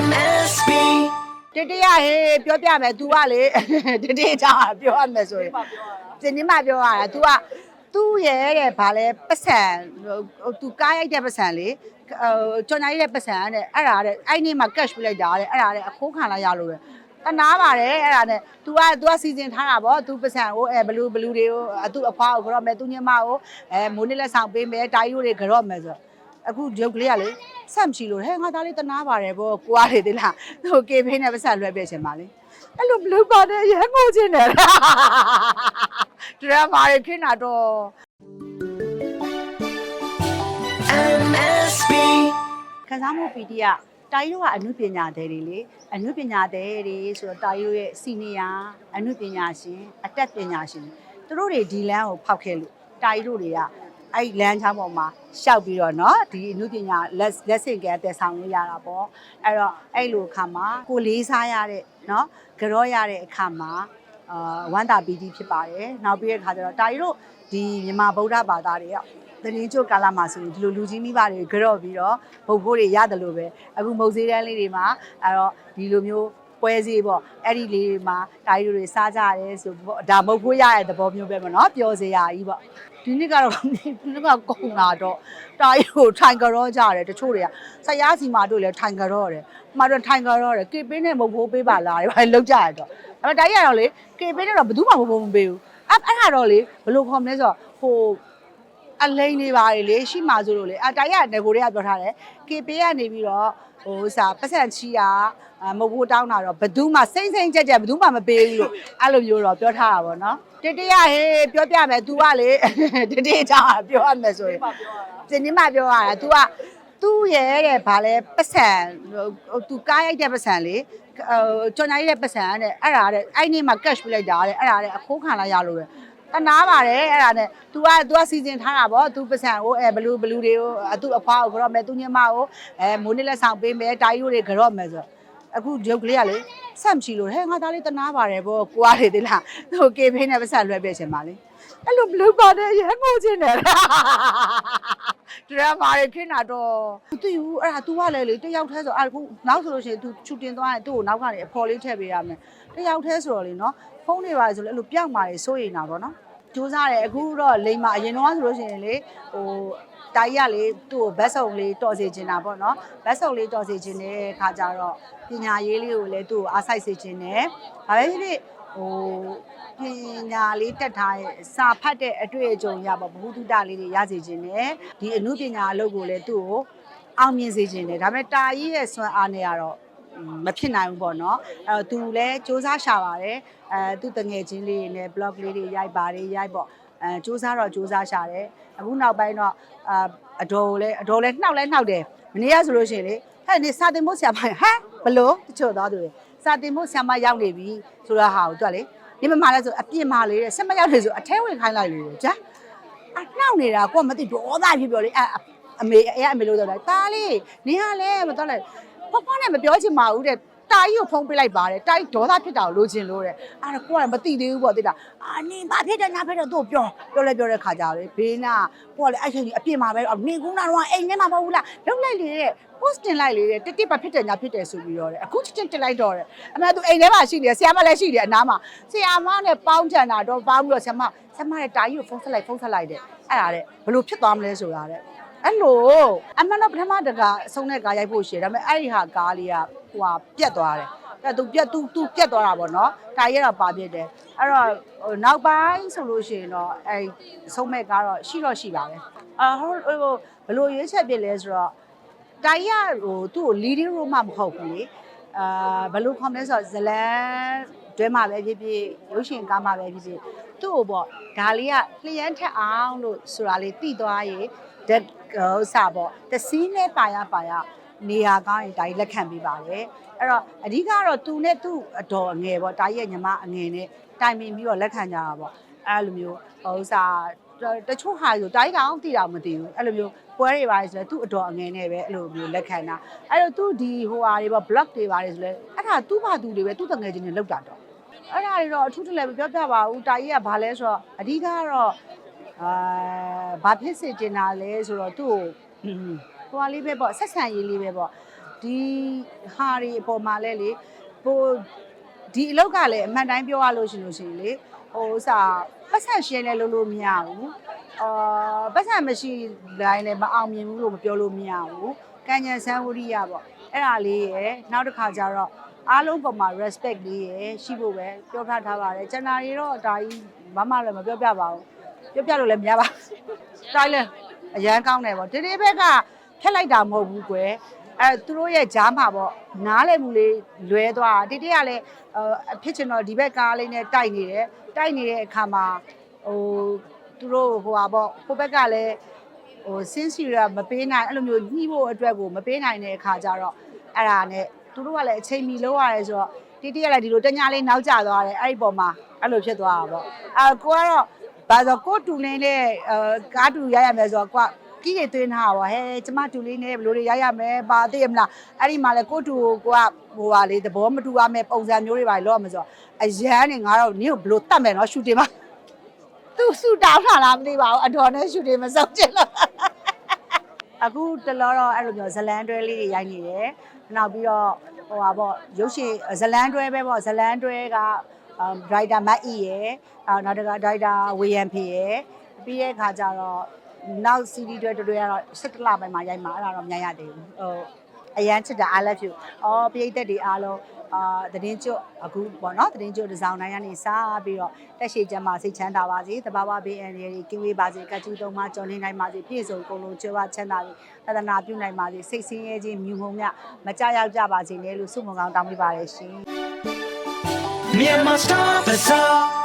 MSB တတရဟေးပြောပြမယ် तू ကလေတတရကြောင့်ပြောရမယ်ဆိုရင်စနေမှပြောရတာ तू ကသူ့ရဲ့တဲ့ဗာလဲပတ်စံဟို तू ကားရိုက်တဲ့ပတ်စံလေဟိုကြော်ညာရိုက်တဲ့ပတ်စံတဲ့အဲ့ဒါတဲ့အဲ့နေ့မှာ cash ပြလိုက်တာတဲ့အဲ့ဒါတဲ့အခိုးခံလိုက်ရလို့ပဲတနာပါတယ်အဲ့ဒါနဲ့ तू က तू ကစီစဉ်ထားတာဗော तू ပတ်စံကိုအဲဘလူးဘလူးတွေကိုအတူအဖွားကိုကြော့မယ်သူညမကိုအဲမိုးနေ့လက်ဆောင်ပေးမယ်တာယူတွေကြော့မယ်ဆိုတော့ အခုရုပ်ကလေးကလေဆက်မရှိလို့ဟဲ့ငါသားလေးတနာပါတယ်ဗောကိုရတယ်တိလားဟိုကေဖိနဲ့ပတ်ဆက်လွှဲပြချင်ပါလေအဲ့လိုဘလူးပါတဲ့ရန်ငိုချင်တယ်ဒရမာရခင်တာတော့ MSB ခန်းစားမှုပီတီကတာယိုကအနုပညာသည်တွေလေအနုပညာသည်တွေဆိုတော့တာယိုရဲ့စီနီယာအနုပညာရှင်အတက်ပညာရှင်သူတို့တွေဒီလမ်းကိုဖောက်ခဲ့လို့တာယိုတွေက အဲ့ဒီလမ်းချောင်းပေါ်မှာရှောက်ပြီးတော့เนาะဒီအနုပညာလက်လက်ဆင့်ကဲတက်ဆောင်လို့ရတာပေါ့အဲ့တော့အဲ့လိုအခါမှာကိုလေးစားရတဲ့เนาะကြောရတဲ့အခါမှာအာဝန္တာပီတီဖြစ်ပါတယ်နောက်ပြီးတဲ့အခါကျတော့တာယိုတို့ဒီမြန်မာဗုဒ္ဓဘာသာတွေက တရင်ကျုပ်ကာလမှာဆိုရင်ဒီလိုလူကြီးမိဘတွေကြော့ပြီးတော့ဘုတ်ဖိုးတွေရတယ်လို့ပဲအခုမုတ်သေးတန်းလေးတွေမှာအဲ့တော့ဒီလိုမျိုး ပွဲစည်းပေါ့အဲ့ဒီလေးတွေမှာတာရီတွေစားကြရတယ်ဆိုပေါ့ဒါမုတ်ဖိုးရတဲ့သဘောမျိုးပဲပေါ့နော်ပျော်စရာကြီးပေါ့ဒီနေ့ကတော့ဒီနေ့ကကုန်လာတော့တာရီကိုထိုင်ကြောကြတယ်တချို့တွေကဆရာစီမာတို့လည်းထိုင်ကြောတယ်မှာတော့ထိုင်ကြောတယ်ကေပင်းနဲ့မုတ်ဖိုးပေးပါလားတွေဘာလောက်ကြရတော့အဲ့ဒါတာရီကတော့လေကေပင်းနဲ့တော့ဘယ်သူမှမဖို့မပေးဘူးအဲ့အဲ့ဒါတော့လေဘယ်လိုခေါ်မလဲဆိုတော့ဟို အလိန်နေပါလေလေရှိမှဆိုလို့လေအတိုင်းရငကိုတွေကပြောထားတယ် KP ကနေပြီးတော့ဟိုစာပတ်စံချီတာမဟုတ်ဘူးတောင်းတာတော့ဘသူမှစိမ့်စိမ့်ကြက်ကြက်ဘသူမှမပေးဘူးလို့အဲ့လိုမျိုးတော့ပြောထားတာဗောနော်တတရဟေးပြောပြမယ် तू ကလေတတချောင်းပြောရမယ်ဆိုရင်တင်းင်းမပြောရတာ तू ကသူ့ရဲ့တဲ့ဗာလဲပတ်စံသူကားရိုက်တဲ့ပတ်စံလေဟိုကြော်ညာရိုက်တဲ့ပတ်စံတဲ့အဲ့ဒါတဲ့အဲ့ဒီမှာ cash ပြလိုက်တာတဲ့အဲ့ဒါတဲ့အခိုးခံလိုက်ရလို့တဲ့ တနာပါတယ်အဲ့ဒါနဲ့ तू က तू ကစီစဉ်ထားတာဗော तू ပတ်စံကိုအဲဘလူးဘလူးတွေကိုအတူအဖွားကိုကြော့မယ်သူညမကိုအဲမိုးနေ့လက်ဆောင်ပေးမယ်တာယူတွေကြော့မယ်ဆိုတော့အခုရုပ်ကလေးကလေဆက်မရှိလို့ဟဲ့ငါသားလေးတနာပါတယ်ဗောကိုရတယ်တိလားဟိုကေဖိနဲ့ပတ်စံလွှဲပြချင်ပါလေအဲ့လိုဘလူးပါတဲ့ရန်ငိုချင်တယ်ဒရမာရခင်တာတော့သူယူအဲ့ဒါ तू ကလည်းလေတယောက်တည်းဆိုအဲ့အခုနောက်ဆိုလို့ရှိရင် तू ချူတင်သွားရင်သူ့ကိုနောက်ကနေအဖော်လေးထည့်ပေးရမယ်တယောက်တည်းဆိုတော့လေနော်ဖုန်းတွေပါဆိုလေအဲ့လိုပြောက်မာတွေစိုးရိမ်တာဗောနော် စူးစားတယ်အခုတော့လိမ္မာအရင်တော့ဆိုလို့ရှိရင်လေဟိုတာကြီးကလေသူ့ကိုဘတ်စုံလေးတော်စေချင်တာပေါ့နော်ဘတ်စုံလေးတော်စေချင်တဲ့ခါကျတော့ပညာရေးလေးကိုလည်းသူ့ကိုအားစိုက်စေချင်တယ်ဒါပဲဖြစ်ဖြစ်ဟိုပညာလေးတက်ထားရဲ့စာဖတ်တဲ့အတွေ့အကြုံရပါဘ ഹു တုတလေးတွေရစေချင်တယ်ဒီအမှုပညာအလုပ်ကိုလည်းသူ့ကိုအောင်မြင်စေချင်တယ်ဒါပေမဲ့တာကြီးရဲ့စွမ်းအားနဲ့ကတော့ မဖြစ်နိုင်ဘူးပေါ့နော်အဲတော့သူလည်းစူးစမ်းရှာပါတယ်အဲသူတငယ်ချင်းလေးတွေနဲ့ blog လေးတွေရိုက်ပါတယ်ရိုက်ပေါ့အဲစူးစမ်းတော့စူးစမ်းရှာတယ်အခုနောက်ပိုင်းတော့အာအတော်ကိုလည်းအတော်လည်းနှောက်လဲနှောက်တယ်မနေ့ကဆိုလို့ရှိရင်လေဟဲ့နေစာတင်ဖို့ဆရာမဟမ်ဘလို့တချို့တော့သူတွေစာတင်ဖို့ဆရာမရောက်နေပြီဆိုတော့ဟာကိုသူကလေဒီမမလဲဆိုအပြစ်မလေးတဲ့ဆက်မရောက်နေဆိုအထဲဝင်ခိုင်းလိုက်လေကြာအနှောက်နေတာကိုကမသိဒေါသဖြစ်ပြောလေအအမေအဲအမေလို့တော့တာတားလေးနင်ကလည်းမတော်လိုက် ဖဖနဲ့မပြောချင်ပါဘူးတဲ့တာကြီးကိုဖုံးပေးလိုက်ပါတယ်တာကြီးဒေါသဖြစ်တာကိုလိုချင်လို့တဲ့အဲ့ဒါကိုကလည်းမသိသေးဘူးပေါ့တိတာအာနင်ဘာဖြစ်တယ်ညာဖြစ်တယ်သူ့ကိုပြောပြောလဲပြောတဲ့ခါကြလေဘေးနာကိုကလည်းအဲ့ချိန်ကြီးအပြစ်မှာပဲနေကူးနာတော့အိမ်ထဲမှာမဟုတ်ဘူးလားလုံးလိုက်လေတဲ့ post တင်လိုက်လေတဲ့တစ်တစ်ပါဖြစ်တယ်ညာဖြစ်တယ်ဆိုပြီးတော့တဲ့အခုချက်ချင်းတင်လိုက်တော့တဲ့အမေသူအိမ်ထဲမှာရှိတယ်ဆရာမလည်းရှိတယ်အနားမှာဆရာမနဲ့ပေါင်းချန်တာတော့ပေါင်းပြီးတော့ဆရာမဆရာမရဲ့တာကြီးကိုဖုန်းဆက်လိုက်ဖုန်းဆက်လိုက်တဲ့အဲ့ဒါတဲ့ဘလို့ဖြစ်သွားမလဲဆိုတာတဲ့ အဲ့လိုအမှန်တော့ပထမတကအဆုံးတဲ့ကားရိုက်ဖို့ရှိတယ်ဒါပေမဲ့အဲ့ဒီဟာကားလေးကဟိုဟာပြတ်သွားတယ်အဲ့သူပြတ်သူသူပြတ်သွားတာပေါ့နော်တာကြီးကတော့ပါပြစ်တယ်အဲ့တော့ဟိုနောက်ပိုင်းဆိုလို့ရှိရင်တော့အဲ့အဆုံးမဲ့ကားတော့ရှိတော့ရှိပါတယ်အာဟိုဟိုဘလို့ရွေးချက်ပြစ်လဲဆိုတော့တိုင်ရဟိုသူ့ကို leading role မှမဟုတ်ဘူးလေအာဘယ်လိုခေါ်မလဲဆိုတော့ဇလန်တွဲမှာပဲဖြစ်ဖြစ်ရုပ်ရှင်ကားမှာပဲဖြစ်ဖြစ်သူ့ကိုပေါ့ဒါလေးကလျှမ်းထက်အောင်လို့ဆိုတာလေးတိသွားရေဓာတ် ဥစားပေါ့တစည်းနဲ့ပါရပါရနေရာကောင်းရင်ဒါကြီးလက်ခံပေးပါတယ်အဲ့တော့အဓိကတော့သူနဲ့သူ့အတော်အငယ်ပေါ့ဒါကြီးရဲ့ညီမအငယ်နဲ့တိုင်ပင်ပြီးတော့လက်ခံကြတာပေါ့အဲ့လိုမျိုးဥစားတချို့ဟာဆိုတာကြီးတောင်သိတာမသိဘူးအဲ့လိုမျိုးပွဲတွေပါတယ်ဆိုလဲသူ့အတော်အငယ်နဲ့ပဲအဲ့လိုမျိုးလက်ခံတာအဲ့တော့သူဒီဟိုဟာတွေပေါ့ block တွေပါတယ်ဆိုလဲအဲ့ဒါသူ့ဘာသူတွေပဲသူ့တငယ်ချင်းတွေလောက်တာတော့အဲ့ဒါတွေတော့အထူးတလဲမပြောပြပါဘူးတာကြီးကဘာလဲဆိုတော့အဓိကတော့ အာဘာဖြစ်စေချင်တာလဲဆိုတော့သူ့ကိုဟိုဟာလေးပဲပေါ့ဆက်ဆံရေးလေးပဲပေါ့ဒီဟာတွေအပေါ်မှာလဲလေဟိုဒီအလောက်ကလည်းအမှန်တိုင်းပြောရလို့ရှိလို့ရှိရင်လေဟိုဥစားပတ်ဆက်ရှင်းလဲလုပ်လို့မရဘူးအာပတ်ဆက်မရှိတိုင်းလည်းမအောင်မြင်ဘူးလို့မပြောလို့မရဘူးကံဉဏ်ဆန်းဝရိယပေါ့အဲ့ဒါလေးရယ်နောက်တစ်ခါကျတော့အားလုံးပေါ်မှာ respect လေးရယ်ရှိဖို့ပဲပြောထားထားပါတယ်ကျန်တာတွေတော့ဒါကြီးမမလည်းမပြောပြပါဘူး ပြောပြလို့လည်းမရပါဘူးတိုင်းလဲအရန်ကောင်းတယ်ပေါ့ဒီဒီဘက်ကဖက်လိုက်တာမဟုတ်ဘူးကွယ်အဲသူတို့ရဲ့ဂျားမှာပေါ့နားလည်မှုလေးလွဲသွားတာတိတိကလည်းအဖြစ်ချင်တော့ဒီဘက်ကားလေးနဲ့တိုက်နေတယ်တိုက်နေတဲ့အခါမှာဟိုသူတို့ဟိုပါပေါ့ဟိုဘက်ကလည်းဟိုစင်းစီရမပေးနိုင်အဲ့လိုမျိုးညှိဖို့အတွက်ကိုမပေးနိုင်တဲ့အခါကျတော့အဲ့ဒါနဲ့သူတို့ကလည်းအချိန်မီလောက်ရတယ်ဆိုတော့တိတိကလည်းဒီလိုတညာလေးနောက်ကျသွားတယ်အဲ့ဒီပုံမှာအဲ့လိုဖြစ်သွားတာပေါ့အဲကိုကတော့ ဘာလို့ကိုတူလင်းနဲ့အဲကားတူရရမယ်ဆိုတော့ကိုကကြီးတွေသွင်းထားတာပေါ့ဟဲကျမတူလေးနဲ့ဘယ်လိုတွေရရမလဲပါသိရမလားအဲ့ဒီမှာလဲကိုတူကိုကဟိုပါလေသဘောမတူရမယ်ပုံစံမျိုးတွေပါလို့ရမယ်ဆိုတော့အရန်နေငါတော့နင့်ကိုဘယ်လိုတတ်မယ်နော်ရှူတင်မှာသူဆူတောင်းလာလားမသိပါဘူးအတော်နဲ့ရှူတင်မစုံချင်လို့အခုတလောတော့အဲ့လိုမျိုးဇလန်တွဲလေးတွေရိုက်နေတယ်နောက်ပြီးတော့ဟိုပါပေါ့ရုပ်ရှင်ဇလန်တွဲပဲပေါ့ဇလန်တွဲက ဒရိုက်တာမတ်အီရယ်နောက်တကဒရိုက်တာဝေယံဖေရယ်ပြီးတဲ့အခါကျတော့နောက် CD တွဲတွဲကတော့17လပိုင်းမှာရိုက်မှာအဲ့ဒါတော့မရိုက်ရသေးဘူးဟိုအရန်ချစ်တာ I love you အော်ပရိသတ်တွေအားလုံးအာသတင်းကျွတ်အခုပေါ့နော်သတင်းကျွတ်ဒီဇိုင်းတိုင်းကနေစပြီးတော့တက်ရှိချမ်းပါစိတ်ချမ်းသာပါစေတဘာဝဘေးအန္တရာယ်ကြီးကင်းဝေးပါစေကတ်ကျူးသုံးပါကြော်နေနိုင်ပါစေပြည့်စုံကုန်လုံးကျွတ်ဝချမ်းသာပြီးသဒနာပြုနိုင်ပါစေစိတ်ဆင်းရဲခြင်းမြူမှုမြမကြရောက်ကြပါစေနဲ့လို့ဆုမွန်ကောင်းတောင်းပေးပါရရှင် Mnie stop to wesoło